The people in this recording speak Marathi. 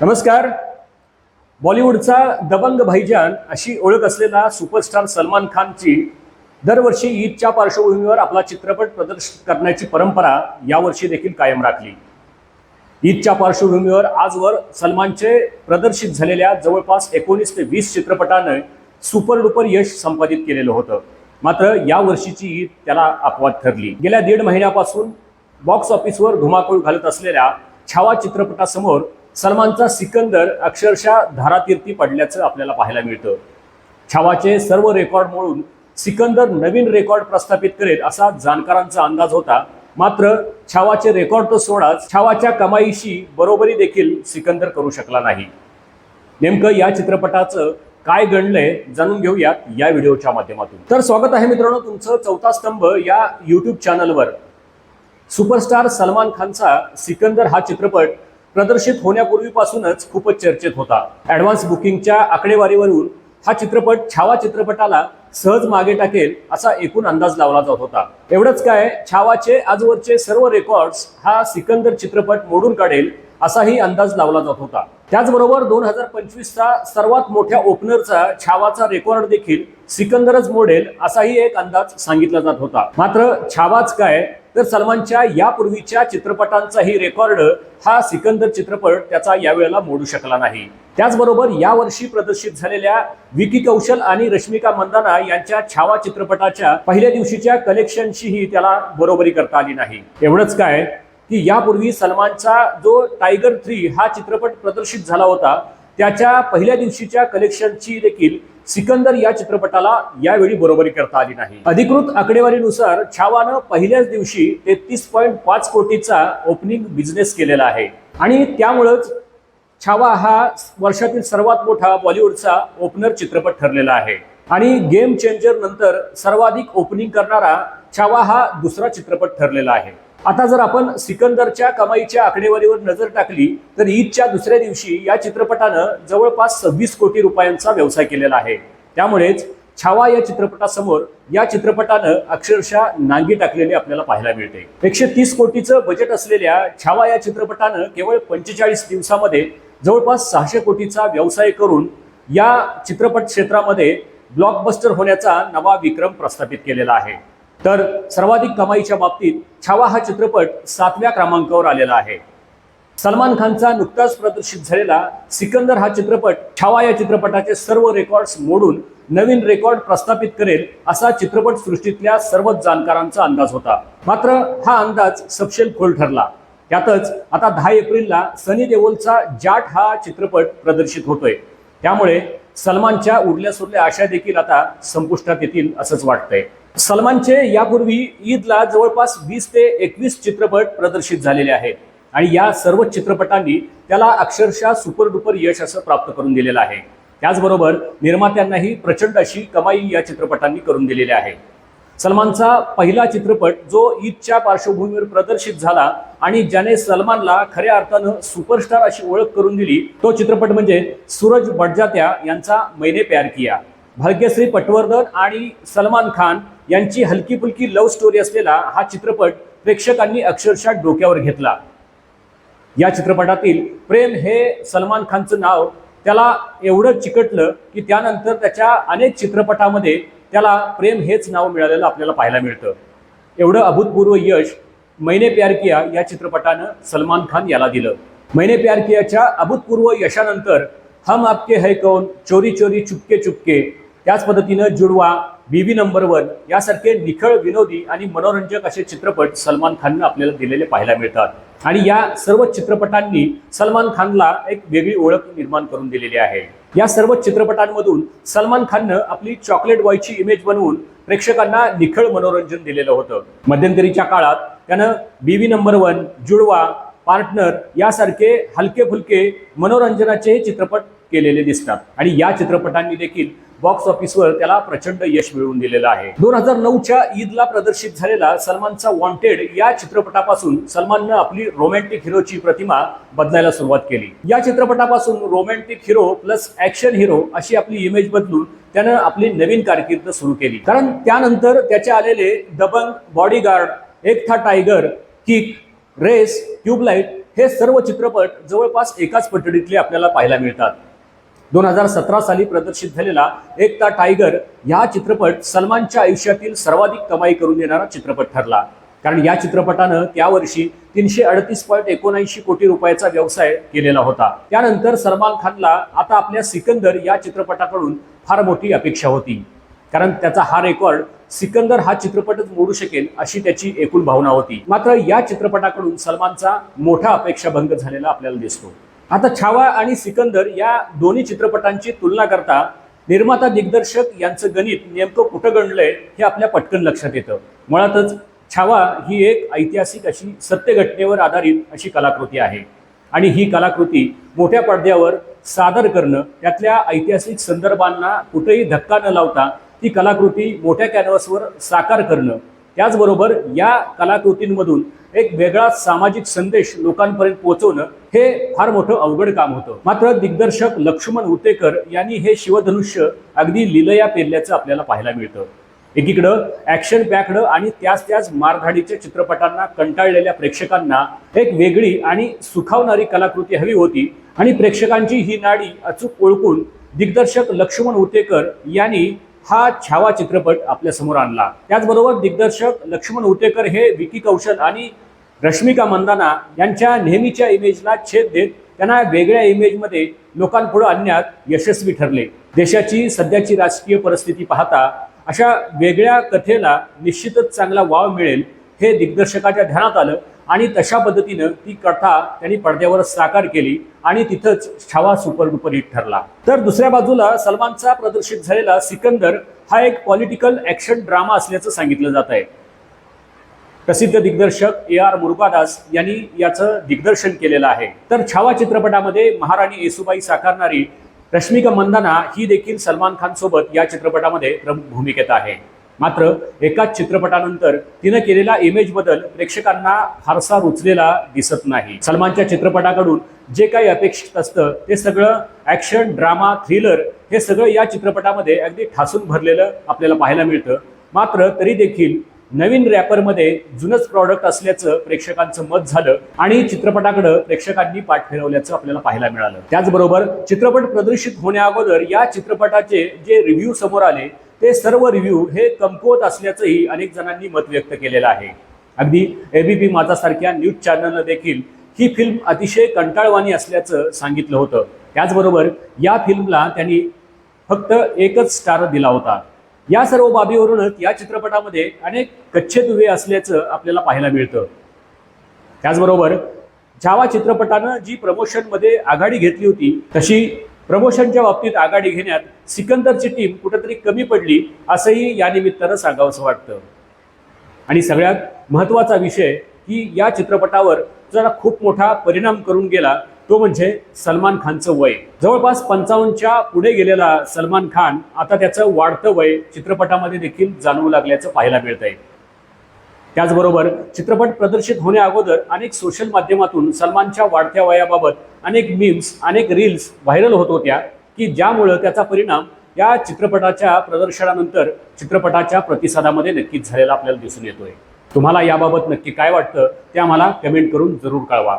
नमस्कार. बॉलिवूडचा दबंग भाईजान अशी ओळख असलेला सुपरस्टार सलमान खानची दरवर्षी ईदच्या पार्श्वभूमीवर आपला चित्रपट प्रदर्शित करण्याची परंपरा यावर्षी देखील कायम राखली. ईदच्या पार्श्वभूमीवर आजवर सलमानचे प्रदर्शित झालेल्या जवळपास एकोणीस ते वीस चित्रपटानं सुपर डुपर यश संपादित केलेलं होतं. मात्र या वर्षीची ईद त्याला अपवाद ठरली. गेल्या दीड महिन्यापासून बॉक्स ऑफिसवर धुमाकूळ घालत असलेल्या छावा चित्रपटासमोर सलमानचा सिकंदर अक्षरशः धारातीर्थी पडल्याचं आपल्याला पाहायला मिळतं. छावाचे सर्व रेकॉर्ड मोडून सिकंदर नवीन रेकॉर्ड प्रस्थापित करेल असा जाणकारांचा अंदाज होता. मात्र छावाचे रेकॉर्ड तर सोडाच छावाच्या कमाईशी बरोबरी देखील सिकंदर करू शकला नाही. नेमकं या चित्रपटाचं काय घडलंय जाणून घेऊयात या व्हिडिओच्या माध्यमातून. तर स्वागत आहे मित्रांनो तुमचं चौथा स्तंभ या युट्यूब चॅनलवर सुपरस्टार सलमान खानचा सिकंदर हा चित्रपट प्रदर्शित होण्यापूर्वीपासूनच खूपच चर्चेत होता. ऍडव्हान्स बुकिंगच्या आकडेवारीवरून हा चित्रपट छावा चित्रपटाला सहज मागे टाकेल असा एकूण अंदाज लावला जात होता. एवढंच काय छावाचे आजवरचे सर्व रेकॉर्ड्स हा सिकंदर चित्रपट मोडून काढेल असाही अंदाज लावला जात होता. त्याचबरोबर दोन हजार पंचवीसचा सर्वात मोठ्या ओपनरचा छावाचा रेकॉर्ड देखील सिकंदरच मोडेल असाही एक अंदाज सांगितला जात होता. मात्र छावाच काय तर सलमानच्या यापूर्वीच्या चित्रपटांचाही रेकॉर्ड हा सिकंदर चित्रपट त्याचा यावेळेला मोडू शकला नाही. त्याचबरोबर यावर्षी प्रदर्शित झालेल्या विकी कौशल आणि रश्मिका मंदाना यांच्या छावा चित्रपटाच्या पहिल्या दिवशीच्या कलेक्शनशीही त्याला बरोबरी करता आली नाही. एवढंच काय की यापूर्वी सलमानचा जो टायगर थ्री हा चित्रपट प्रदर्शित झाला होता त्याच्या पहिल्या दिवशीच्या कलेक्शनची देखील सिकंदर या चित्रपटाला यावेळी बरोबरी करता आली नाही. अधिकृत आकडेवारीनुसार छावानं पहिल्याच दिवशी तेहतीस पॉईंट पाच कोटीचा ओपनिंग बिझनेस केलेला आहे. आणि त्यामुळंच छावा हा वर्षातील सर्वात मोठा बॉलिवूडचा ओपनर चित्रपट ठरलेला आहे. आणि गेम चेंजर नंतर सर्वाधिक ओपनिंग करणारा छावा हा दुसरा चित्रपट ठरलेला आहे. आता जर आपण सिकंदरच्या कमाईच्या आकडेवारीवर नजर टाकली तर ईदच्या दुसऱ्या दिवशी या चित्रपटानं जवळपास सव्वीस कोटी रुपयांचा व्यवसाय केलेला आहे. त्यामुळेच छावा या चित्रपटासमोर या चित्रपटानं अक्षरशः नांगी टाकलेली आपल्याला पाहायला मिळते. एकशे तीस कोटीचं बजेट असलेल्या छावा या चित्रपटानं केवळ पंचेचाळीस दिवसामध्ये जवळपास सहाशे कोटीचा व्यवसाय करून या चित्रपट क्षेत्रामध्ये ब्लॉकबस्टर होण्याचा नवा विक्रम प्रस्थापित केलेला आहे. तर सर्वाधिक कमाईच्या बाबतीत छावा हा चित्रपट सातव्या क्रमांकावर आलेला आहे. सलमान खानचा नुकताच प्रदर्शित झालेला सिकंदर हा चित्रपट छावा या चित्रपटाचे सर्व रेकॉर्ड्स मोडून नवीन रेकॉर्ड प्रस्थापित करेल असा चित्रपट सृष्टीतल्या सर्वच जाणकारांचा अंदाज होता. मात्र हा अंदाज सपशेल खोल ठरला. त्यातच आता दहा एप्रिलला सनी देओलचा जाट हा चित्रपट प्रदर्शित होतोय. त्यामुळे सलमानच्या उरल्या सुरल्या आशा देखील आता संपुष्टात येतील असंच वाटतंय. सलमानचे यापूर्वी ईदला जवळपास वीस ते एकवीस चित्रपट प्रदर्शित झालेले आहेत आणि या सर्व चित्रपटांनी त्याला अक्षरशः सुपर डुपर यश असं प्राप्त करून दिलेलं आहे. त्याचबरोबर निर्मात्यांनाही प्रचंड अशी कमाई या चित्रपटांनी करून दिलेली आहे. सलमानचा पहिला चित्रपट जो ईदच्या पार्श्वभूमीवर प्रदर्शित झाला आणि ज्याने सलमानला खऱ्या अर्थानं सुपरस्टार अशी ओळख करून दिली तो चित्रपट म्हणजे सूरज बडजात्या यांचा मैने प्यार किया. भाग्यश्री पटवर्धन आणि सलमान खान यांची हलकी फुलकी लव्ह स्टोरी असलेला हा चित्रपट प्रेक्षकांनी अक्षरशः डोक्यावर घेतला. या चित्रपटातील प्रेम हे सलमान खानचं नाव त्याला एवढं चिकटलं की त्यानंतर त्याच्या अनेक चित्रपटामध्ये त्याला प्रेम हेच नाव मिळालेलं आपल्याला पाहायला मिळतं. एवढं अभूतपूर्व यश मैने प्यार किया या चित्रपटानं सलमान खान याला दिलं. मैने प्यार कियाच्या अभूतपूर्व यशानंतर हम आपके है कौन चोरी चोरी चुपके चुपके त्याच पद्धतीनं जुडवा बीबी नंबर वन यासारखे निखळ विनोदी आणि मनोरंजक असे चित्रपट सलमान खाननं आपल्याला दिलेले पाहायला मिळतात. आणि या सर्व चित्रपटांनी सलमान खानला एक वेगळी ओळख निर्माण करून दिलेली आहे. या सर्व चित्रपटांमधून सलमान खाननं आपली चॉकलेट बॉयची इमेज बनवून प्रेक्षकांना निखळ मनोरंजन दिलेलं होतं. मध्यंतरीच्या काळात त्यानं Biwi number one Judwaa Partner यासारखे हलके फुलके मनोरंजनाचेही चित्रपट केलेले दिसतात. आणि या चित्रपटांनी देखील बॉक्स ऑफिसवर त्याला प्रचंड यश मिळवून दिलेलं आहे. दोन हजार नऊच्या ईदला प्रदर्शित झालेला सलमानचा वॉन्टेड या चित्रपटापासून सलमाननं आपली रोमॅन्टिक हिरोची प्रतिमा बदलायला सुरुवात केली. या चित्रपटापासून romantic hero plus action hero अशी आपली इमेज बदलून त्यानं आपली नवीन कारकीर्द सुरू केली. कारण त्यानंतर त्याचे आलेले दबंग बॉडीगार्ड एक था टायगर किक रेस ट्यूबलाईट हे सर्व चित्रपट जवळपास एकाच पठडीतले आपल्याला पाहायला मिळतात. दोन हजार सतरा साली प्रदर्शित झालेला एकता टायगर हा चित्रपट सलमानच्या आयुष्यातील सर्वाधिक कमाई करून देणारा चित्रपट ठरला. कारण या चित्रपटानं त्यावर्षी तीनशे अडतीस पॉईंट एकोणऐंशी कोटी रुपयाचा व्यवसाय केलेला होता. त्यानंतर सलमान खानला आता आपल्या सिकंदर या चित्रपटाकडून फार मोठी अपेक्षा होती. कारण त्याचा हा रेकॉर्ड सिकंदर हा चित्रपटच मोडू शकेल अशी त्याची एकूण भावना होती. मात्र या चित्रपटाकडून सलमानचा मोठा अपेक्षाभंग झालेला आपल्याला दिसतो. आता छावा आणि सिकंदर या दोन्ही चित्रपटांची तुलना करता निर्माता दिग्दर्शक यांचं गणित नेमकं कुठं गणलंय हे आपल्या पटकन लक्षात येतं. मुळातच छावा ही एक ऐतिहासिक अशी सत्यघटनेवर आधारित अशी कलाकृती आहे. आणि ही कलाकृती मोठ्या पडद्यावर सादर करणं त्यातल्या ऐतिहासिक संदर्भांना कुठेही धक्का न लावता ती कलाकृती मोठ्या कॅनव्हासवर साकार करणं. त्याचबरोबर या कलाकृतींमधून एक वेगळा सामाजिक संदेश लोकांपर्यंत पोहोचवणं हे फार मोठं अवघड काम होतं. मात्र दिग्दर्शक लक्ष्मण उतेकर यांनी हे शिवधनुष्य अगदी लिलया पेरल्याचं आपल्याला पाहायला मिळतं. एकीकडं ॲक्शन पॅकडं आणि त्याच त्याच मारधाडीच्या चित्रपटांना कंटाळलेल्या प्रेक्षकांना एक वेगळी आणि सुखावणारी कलाकृती हवी होती आणि प्रेक्षकांची ही नाडी अचूक ओळखून दिग्दर्शक लक्ष्मण उतेकर यांनी हा छावा चित्रपट आपल्यासमोर आणला. त्याचबरोबर दिग्दर्शक लक्ष्मण उतेकर हे विकी कौशल आणि रश्मिका मंदाना यांच्या नेहमीच्या इमेजला छेद देत त्यांना वेगळ्या इमेजमध्ये लोकांपुढे आणण्यात यशस्वी ठरले. देशाची सध्याची राजकीय परिस्थिती पाहता अशा वेगळ्या कथेला निश्चितच चांगला वाव मिळेल हे दिग्दर्शकाच्या ध्यानात आलं. आणि तशा पद्धतीनं ती कथा त्यांनी पडद्यावर साकार केली आणि तिथंच छावा सुपर डुपर हिट ठरला. तर दुसऱ्या बाजूला सलमानचा प्रदर्शित झालेला सिकंदर हा एक पॉलिटिकल ॲक्शन ड्रामा असल्याचं सांगितलं जात आहे. प्रसिद्ध दिग्दर्शक ए आर मुरुगादास यांनी याचं दिग्दर्शन केलेलं आहे. तर छावा चित्रपटामध्ये महाराणी येसुबाई साकारणारी रश्मिका मंदाना ही देखील सलमान खान सोबत या चित्रपटामध्ये प्रमुख भूमिकेत आहे. मात्र एकाच चित्रपटानंतर तिनं केलेला इमेज बदल प्रेक्षकांना फारसा रुचलेला दिसत नाही. सलमानच्या चित्रपटाकडून जे काही अपेक्षित असतं ते सगळं ॲक्शन ड्रामा थ्रिलर हे सगळं या चित्रपटामध्ये अगदी ठासून भरलेलं आपल्याला पाहायला मिळतं. मात्र तरी देखील नवीन रॅपरमध्ये जुनच प्रॉडक्ट असल्याचं प्रेक्षकांचं मत झालं आणि चित्रपटाकडं प्रेक्षकांनी पाठ फिरवल्याचं आपल्याला पाहायला मिळालं. त्याचबरोबर चित्रपट प्रदर्शित होण्याअगोदर या चित्रपटाचे जे रिव्ह्यू समोर आले ते सर्व रिव्ह्यू हे कमकुवत असल्याचंही अनेक जणांनी मत व्यक्त केलेलं आहे. अगदी एबीपी पी माझासारख्या न्यूज चॅनलनं देखील ही फिल्म अतिशय कंटाळवाणी असल्याचं सांगितलं होतं. त्याचबरोबर या फिल्मला त्यांनी फक्त एकच स्टार दिला होता. या सर्व बाबीवरूनच या चित्रपटामध्ये अनेक कच्चे दुवे असल्याचं आपल्याला पाहायला मिळतं. त्याचबरोबर छावा चित्रपटानं जी प्रमोशनमध्ये आघाडी घेतली होती तशी प्रमोशनच्या बाबतीत आघाडी घेण्यात सिकंदरची टीम कुठेतरी कमी पडली असंही या निमित्तानं सांगावंसं वाटतं. आणि सगळ्यात महत्त्वाचा विषय की या चित्रपटावर जरा खूप मोठा परिणाम करून गेला तो म्हणजे सलमान खानचं वय. जवळपास पंचावन्नच्या पुढे गेलेला सलमान खान आता त्याचं वाढतं वय चित्रपटामध्ये देखील जाणवू लागल्याचं पाहायला मिळत आहे त्याचबरोबर चित्रपट प्रदर्शित होण्याअगोदर अनेक सोशल माध्यमातून सलमानच्या वाढत्या वयाबाबत अनेक मीम्स अनेक रील्स व्हायरल होत होत्या की ज्यामुळं त्याचा परिणाम या चित्रपटाच्या प्रदर्शनानंतर चित्रपटाच्या प्रतिसादामध्ये नक्कीच झालेला आपल्याला दिसून येतोय. तुम्हाला याबाबत नक्की काय वाटतं ते आम्हाला कमेंट करून जरूर कळवा.